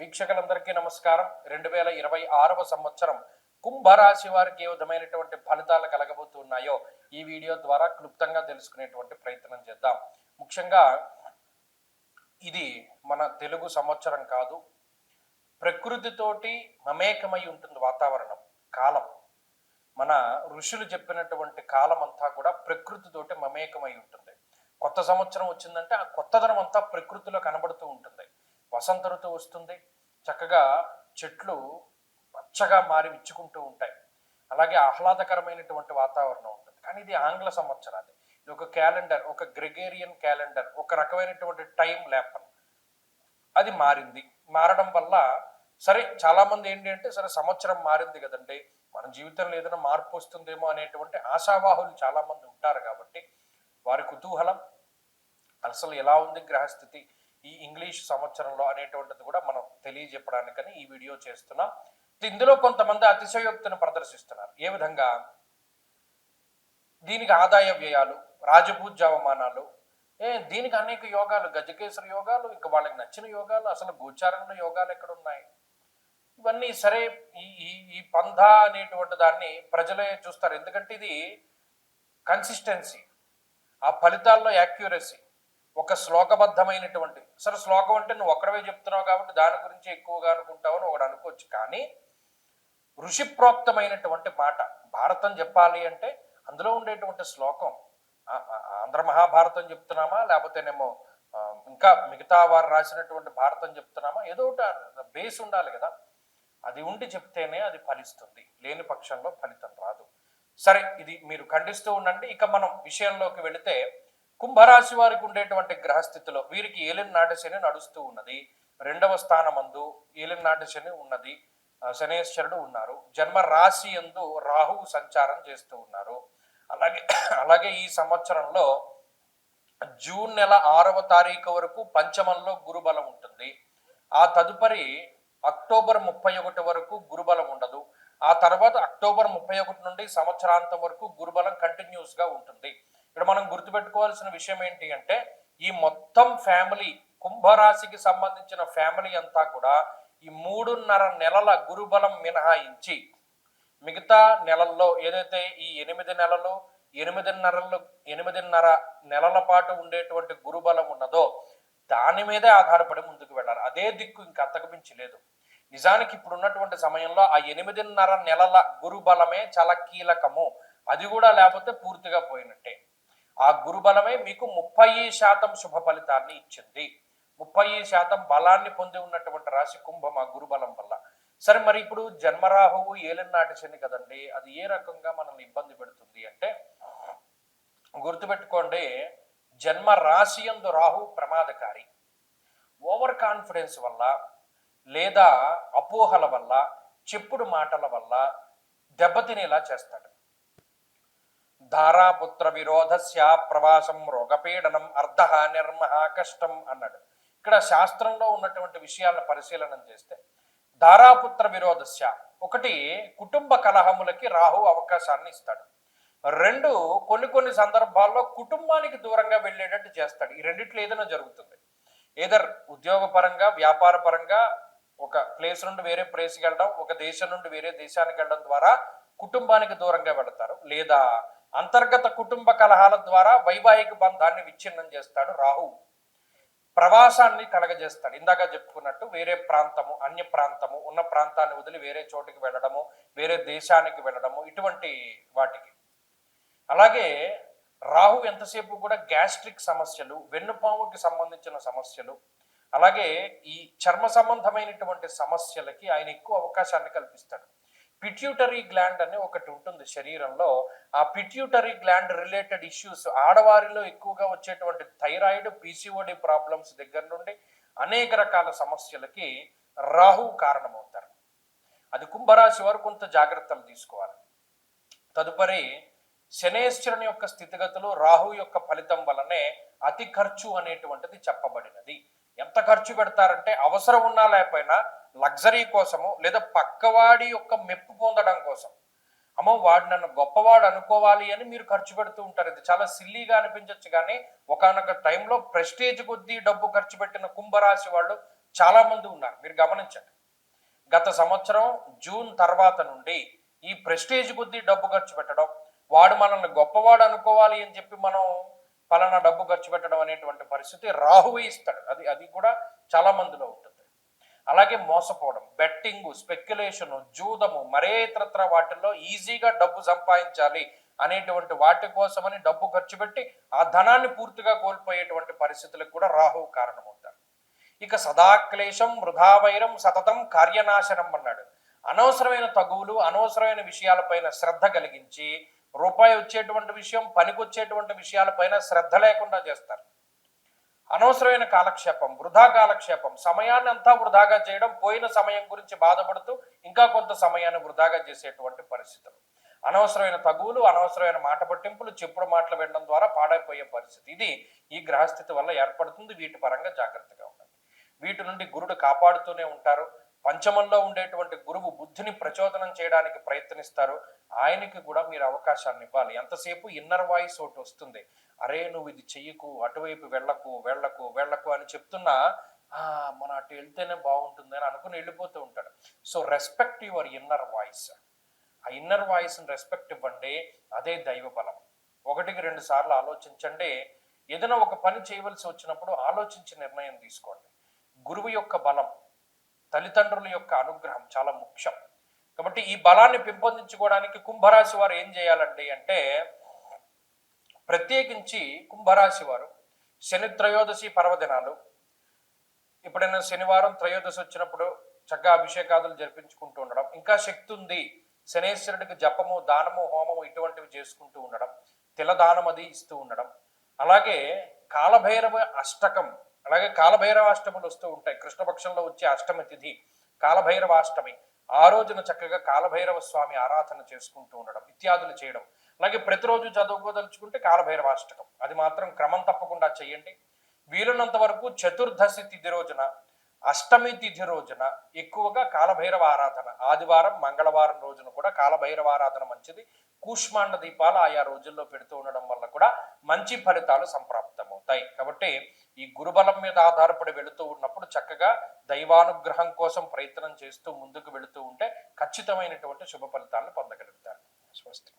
వీక్షకులందరికీ నమస్కారం. రెండు వేల ఇరవై ఆరవ సంవత్సరం కుంభరాశి వారికి ఏ విధమైనటువంటి ఫలితాలు కలగబోతున్నాయో ఈ వీడియో ద్వారా క్లుప్తంగా తెలుసుకునేటువంటి ప్రయత్నం చేద్దాం. ముఖ్యంగా ఇది మన తెలుగు సంవత్సరం కాదు. ప్రకృతితోటి మమేకమై ఉంటుంది వాతావరణం కాలం. మన ఋషులు చెప్పినటువంటి కాలం అంతా కూడా ప్రకృతితోటి మమేకమై ఉంటుంది. కొత్త సంవత్సరం వచ్చిందంటే ఆ కొత్తదనం అంతా ప్రకృతిలో కనబడుతూ ఉంటుంది. వసంత ఋతువు వస్తుంది. చక్కగా చెట్లు పచ్చగా మారి విచ్చుకుంటూ ఉంటాయి. అలాగే ఆహ్లాదకరమైనటువంటి వాతావరణం ఉంటుంది. కానీ ఇది ఆంగ్ల సంవత్సరాది ఇది ఒక క్యాలెండర్ ఒక గ్రెగేరియన్ క్యాలెండర్ ఒక రకమైనటువంటి టైం ల్యాపన్ అది మారింది. మారడం వల్ల సరే చాలామంది ఏంటి అంటే సరే సంవత్సరం మారింది కదండి. మన జీవితంలో ఏదైనా మార్పు వస్తుందేమో అనేటువంటి ఆశావాహులు చాలామంది ఉంటారు కాబట్టి వారి కుతూహలం అసలు ఎలా ఉంది గ్రహస్థితి ఈ ఇంగ్లీష్ సంవత్సరంలో అనేటువంటిది కూడా మనం తెలియజెప్పడానికని ఈ వీడియో చేస్తున్నాం. ఇందులో కొంతమంది అతిశయోక్తిని ప్రదర్శిస్తున్నారు. ఏ విధంగా? దీనికి ఆదాయ వ్యయాలు రాజపూజ్య అవమానాలు ఏ దీనికి అనేక యోగాలు గజకేశ్వర యోగాలు ఇంకా వాళ్ళకి నచ్చిన యోగాలు అసలు గోచారంలో యోగాలు ఎక్కడ ఉన్నాయి ఇవన్నీ సరే ఈ ఈ ఈ పంధ అనేటువంటి దాన్ని ప్రజలే చూస్తారు. ఎందుకంటే ఇది కన్సిస్టెన్సీ ఆ ఫలితాల్లో యాక్యురసీ ఒక శ్లోకబద్ధమైనటువంటి సరే శ్లోకం అంటే నువ్వు ఒక్కడవే చెప్తున్నావు కాబట్టి దాని గురించి ఎక్కువగా అనుకుంటావు అని ఒకడు అనుకోవచ్చు. కానీ ఋషిప్రోక్తమైనటువంటి మాట భారతం చెప్పాలి అంటే అందులో ఉండేటువంటి శ్లోకం ఆంధ్ర మహాభారతం చెప్తున్నామా? లేకపోతేనేమో ఇంకా మిగతా వారు రాసినటువంటి భారతం చెప్తున్నామా? ఏదో ఒకటి బేస్ ఉండాలి కదా. అది ఉండి చెప్తేనే అది ఫలిస్తుంది. లేని పక్షంలో ఫలితం రాదు. సరే ఇది మీరు ఖండిస్తూ ఉండండి. ఇక మనం విషయంలోకి వెళితే కుంభరాశి వారికి ఉండేటువంటి గ్రహస్థితిలో వీరికి ఏలిన్ నాటి శని నడుస్తూ ఉన్నది. రెండవ స్థానమందు ఏలిన్ నాటి శని ఉన్నది. శనేశ్వరుడు ఉన్నారు. జన్మ రాశి ఎందు రాహువు సంచారం చేస్తూ ఉన్నారు. అలాగే అలాగే ఈ సంవత్సరంలో జూన్ నెల ఆరవ తారీఖు వరకు పంచమంలో గురుబలం ఉంటుంది. ఆ తదుపరి అక్టోబర్ ముప్పై ఒకటి వరకు గురుబలం ఉండదు. ఆ తర్వాత అక్టోబర్ ముప్పై ఒకటి నుండి సంవత్సరాంతం వరకు గురుబలం కంటిన్యూస్గా ఉంటుంది. ఇక్కడ మనం గుర్తుపెట్టుకోవాల్సిన విషయం ఏంటి అంటే ఈ మొత్తం ఫ్యామిలీ కుంభరాశికి సంబంధించిన ఫ్యామిలీ అంతా కూడా ఈ మూడున్నర నెలల గురుబలం మినహాయించి మిగతా నెలల్లో ఏదైతే ఈ ఎనిమిది నెలలు ఎనిమిదిన్నరలు ఎనిమిదిన్నర నెలల పాటు ఉండేటువంటి గురుబలం ఉన్నదో దాని మీదే ఆధారపడి ముందుకు వెళ్ళాలి. అదే దిక్కు ఇంక అంతకు మించి లేదు. నిజానికి ఇప్పుడు ఉన్నటువంటి సమయంలో ఆ ఎనిమిదిన్నర నెలల గురుబలమే చాలా కీలకము. అది కూడా లేకపోతే పూర్తిగా పోయినట్టే. ఆ గురుబలమే మీకు ముప్పై శాతం శుభ ఫలితాన్ని ఇచ్చింది. ముప్పై శాతం బలాన్ని పొంది ఉన్నటువంటి రాశి కుంభం ఆ గురుబలం వల్ల. సరే మరి ఇప్పుడు జన్మరాహువు ఏలినాటి శని కదండి అది ఏ రకంగా మనల్ని ఇబ్బంది పెడుతుంది అంటే గుర్తుపెట్టుకోండి జన్మ రాశి ఎందు రాహు ప్రమాదకారి. ఓవర్ కాన్ఫిడెన్స్ వల్ల లేదా అపోహల వల్ల చెప్పుడు మాటల వల్ల దెబ్బతినేలా చేస్తాడు. ధారాపుత్ర విరోధస్య ప్రవాసం రోగపీడనం అర్ధ నిర్మహ కష్టం అన్నాడు. ఇక్కడ శాస్త్రంలో ఉన్నటువంటి విషయాలను పరిశీలన చేస్తే ధారాపుత్ర విరోధస్య ఒకటి కుటుంబ కలహములకి రాహు అవకాశాన్ని ఇస్తాడు. రెండు కొన్ని కొన్ని సందర్భాల్లో కుటుంబానికి దూరంగా వెళ్ళేటట్టు చేస్తాడు. ఈ రెండిట్లో ఏదైనా జరుగుతుంది. ఏదర్ ఉద్యోగపరంగా వ్యాపార పరంగా ఒక ప్లేస్ నుండి వేరే ప్లేస్కి వెళ్ళడం ఒక దేశం నుండి వేరే దేశానికి వెళ్ళడం ద్వారా కుటుంబానికి దూరంగా వెళతారు. లేదా అంతర్గత కుటుంబ కలహాల ద్వారా వైవాహిక బంధాన్ని విచ్ఛిన్నం చేస్తాడు రాహు. ప్రవాసాన్ని కలగజేస్తాడు. ఇందాక చెప్పుకున్నట్టు వేరే ప్రాంతము అన్య ప్రాంతము ఉన్న ప్రాంతాన్ని వదిలి వేరే చోటుకి వెళ్ళడము వేరే దేశానికి వెళ్ళడము ఇటువంటి వాటికి. అలాగే రాహు ఎంతసేపు కూడా గ్యాస్ట్రిక్ సమస్యలు వెన్నుపాముకి సంబంధించిన సమస్యలు అలాగే ఈ చర్మ సంబంధమైనటువంటి సమస్యలకి ఆయన ఎక్కువ అవకాశాన్ని కల్పిస్తాడు. పిట్యూటరీ గ్లాండ్ అని ఒకటి ఉంటుంది శరీరంలో. ఆ పిట్యూటరీ గ్లాండ్ రిలేటెడ్ ఇష్యూస్ ఆడవారిలో ఎక్కువగా వచ్చేటువంటి థైరాయిడ్ పీసీఓడి ప్రాబ్లమ్స్ దగ్గర నుండి అనేక రకాల సమస్యలకి రాహు కారణమవుతారు. అది కుంభరాశి వారు కొంత జాగ్రత్తలు తీసుకోవాలి. తదుపరి శనేశ్వరుని యొక్క స్థితిగతులు రాహు యొక్క ఫలితం వలనే అతి ఖర్చు అనేటువంటిది చెప్పబడినది. ఎంత ఖర్చు పెడతారంటే అవసరం ఉన్నా లేకపోయినా లగ్జరీ కోసము లేదా పక్కవాడి యొక్క మెప్పు పొందడం కోసం. అమ్మో వాడు నన్ను గొప్పవాడు అనుకోవాలి అని మీరు ఖర్చు పెడుతూ ఉంటారు. ఇది చాలా సిల్లీగా అనిపించవచ్చు కానీ ఒకనొక టైంలో ప్రెస్టేజ్ కొద్దీ డబ్బు ఖర్చు పెట్టిన కుంభరాశి వాళ్ళు చాలా మంది ఉన్నారు. మీరు గమనించండి. గత సంవత్సరం జూన్ తర్వాత నుండి ఈ ప్రెస్టేజ్ కొద్దీ డబ్బు ఖర్చు పెట్టడం వాడు మనల్ని గొప్పవాడు అనుకోవాలి అని చెప్పి మనం పలానా డబ్బు ఖర్చు పెట్టడం అనేటువంటి పరిస్థితి రాహువే ఇస్తాడు. అది అది కూడా చాలా మందిలో ఉంటుంది. అలాగే మోసపోవడం బెట్టింగ్ స్పెక్యులేషన్ జూదము మరే ఇతరత్ర వాటిల్లో ఈజీగా డబ్బు సంపాదించాలి అనేటువంటి వాటి కోసమని డబ్బు ఖర్చు పెట్టి ఆ ధనాన్ని పూర్తిగా కోల్పోయేటువంటి పరిస్థితులకు కూడా రాహువు కారణమవుతారు ఇక సదాక్లేశం వృధావైరం సతతం కార్యనాశనం అన్నాడు. అనవసరమైన తగువులు అనవసరమైన విషయాలపైన శ్రద్ధ కలిగించి రూపాయి వచ్చేటువంటి విషయం పనికొచ్చేటువంటి విషయాలపైన శ్రద్ధ లేకుండా చేస్తారు. అనవసరమైన కాలక్షేపం వృధా కాలక్షేపం సమయాన్ని అంతా వృధాగా చేయడం పోయిన సమయం గురించి బాధపడుతూ ఇంకా కొంత సమయాన్ని వృధాగా చేసేటువంటి పరిస్థితులు. అనవసరమైన తగువులు అనవసరమైన మాట పట్టింపులు చెప్పుడు మాటలు వినడం ద్వారా పాడైపోయే పరిస్థితి. ఇది ఈ గ్రహస్థితి వల్ల ఏర్పడుతుంది. వీటి పరంగా జాగ్రత్తగా ఉండాలి వీటి నుండి గురుడు కాపాడుతూనే ఉంటారు. పంచమంలో ఉండేటువంటి గురువు బుద్ధిని ప్రచోదనం చేయడానికి ప్రయత్నిస్తారు. ఆయనకి కూడా మీరు అవకాశాన్ని ఇవ్వాలి. ఎంతసేపు ఇన్నర్ వాయిస్ ఒకటి వస్తుంది. అరే నువ్వు ఇది చెయ్యకు అటువైపు వెళ్ళకు వెళ్ళకు వెళ్ళకు అని చెప్తున్నా "ఆ, మన అటు వెళ్తేనే బాగుంటుంది అని అనుకుని వెళ్ళిపోతూ ఉంటాడు. So respect your inner voice ఆ ఇన్నర్ వాయిస్ని రెస్పెక్ట్ ఇవ్వండి. అదే దైవ బలం ఒకటికి రెండు సార్లు ఆలోచించండి. ఏదైనా ఒక పని చేయవలసి వచ్చినప్పుడు ఆలోచించి నిర్ణయం తీసుకోండి. గురువు యొక్క బలం తల్లిదండ్రుల యొక్క అనుగ్రహం చాలా ముఖ్యం. కాబట్టి ఈ బలాన్ని పెంపొందించుకోవడానికి కుంభరాశి వారు ఏం చేయాలండి అంటే ప్రత్యేకించి కుంభరాశి వారు శని త్రయోదశి పర్వదినాలు ఎప్పుడైనా శనివారం త్రయోదశి వచ్చినప్పుడు చక్కగా అభిషేకాదులు జరిపించుకుంటూ ఉండడం ఇంకా శక్తి ఉంది శనేశ్వరుడికి జపము దానము హోమము ఇటువంటివి చేసుకుంటూ ఉండడం తిలదానం అది ఇస్తూ ఉండడం. అలాగే కాలభైరవ అష్టకం అలాగే కాలభైరవ అష్టములు వస్తూ ఉంటాయి. కృష్ణపక్షంలో వచ్చే అష్టమి తిథి కాలభైరవ అష్టమి ఆ రోజున చక్కగా కాలభైరవ స్వామి ఆరాధన చేసుకుంటూ ఉండడం ఇత్యాదులు చేయడం. అలాగే ప్రతిరోజు చదువుకోదలుచుకుంటే కాలభైరవ అష్టకం అది మాత్రం క్రమం తప్పకుండా చేయండి. వీలున్నంత వరకు చతుర్దశి తిథి రోజున అష్టమి తిథి రోజున ఎక్కువగా కాలభైరవ ఆరాధన. ఆదివారం మంగళవారం రోజున కూడా కాలభైరవ ఆరాధన మంచిది. కూష్మాండ దీపాలు ఆయా రోజుల్లో పెడుతూ ఉండడం వల్ల కూడా మంచి ఫలితాలు సంప్రాప్తమవుతాయి. కాబట్టి ఈ గురుబలం మీద ఆధారపడి వెళుతూ ఉన్నప్పుడు చక్కగా దైవానుగ్రహం కోసం ప్రయత్నం చేస్తూ ముందుకు వెళుతూ ఉంటే ఖచ్చితమైనటువంటి శుభ ఫలితాలను పొందగలుగుతారు. స్వస్తి.